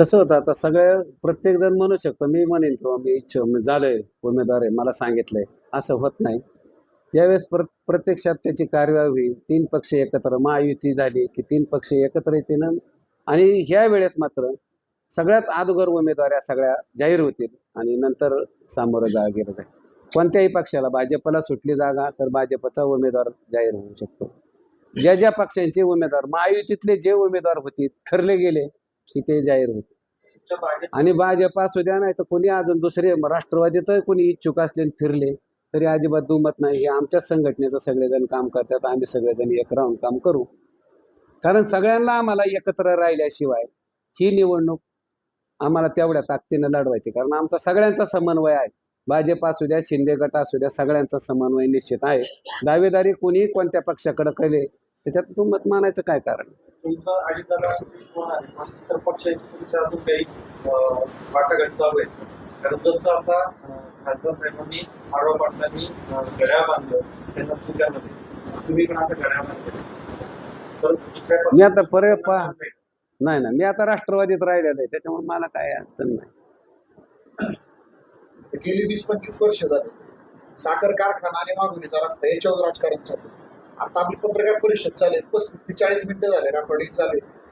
कसं होतं आता सगळं प्रत्येक जण म्हणू शकतो मी म्हणेन किंवा मी इच्छा मी झालोय उमेदवार आहे मला सांगितलंय असं होत नाही. ज्यावेळेस प्र प्रत्यक्षात त्याची कार्यवाही होईल तीन पक्ष एकत्र महायुती झाली की तीन पक्ष एकत्र येतील आणि ह्या वेळेस मात्र सगळ्यात अगोदर उमेदवाऱ्या सगळ्या जाहीर होतील आणि नंतर सामोरं जा गेलं जाईल कोणत्याही पक्षाला भाजपला सुटली जागा तर भाजपचा उमेदवार जाहीर होऊ शकतो. ज्या ज्या पक्षांचे उमेदवार महायुतीतले जे उमेदवार होते ठरले गेले की ते जाहीर होते. आणि भाजप असू द्या नाही तर कोणी अजून दुसरे राष्ट्रवादीत कोणी इच्छुक असले आणि फिरले तरी अजिबात दुमत नाही. हे आमच्याच संघटनेचं सगळेजण काम करतात. आम्ही सगळेजण एक राहून काम करू. कारण सगळ्यांना आम्हाला एकत्र राहिल्याशिवाय ही निवडणूक आम्हाला तेवढ्या ताकदीनं लढवायची. कारण आमचा सगळ्यांचा समन्वय आहे. भाजप असू द्या शिंदे गट असू द्या सगळ्यांचा समन्वय निश्चित आहे. दावेदारी कोणी कोणत्या पक्षाकडे केले त्याच्यात दुमत मानायचं काय कारण? कारण जसं आता खासदार साहेबांनी आडवा पाटलांनी बांधलं त्यांना तुम्ही पण आता मी आता पहा. नाही ना मी आता राष्ट्रवादीत राहिलेलो आहे. त्याच्यामुळे मला काय अडचण नाही. गेली वीस पंचवीस वर्ष झाली. साखर कारखाना आणि मागणीचा रस्ता याच्यावर राजकारण चालू. आता आपली पत्रकार परिषद चालेल पस्तीस ते चाळीस मिनिटं झाले रेकॉर्डिंग चालेल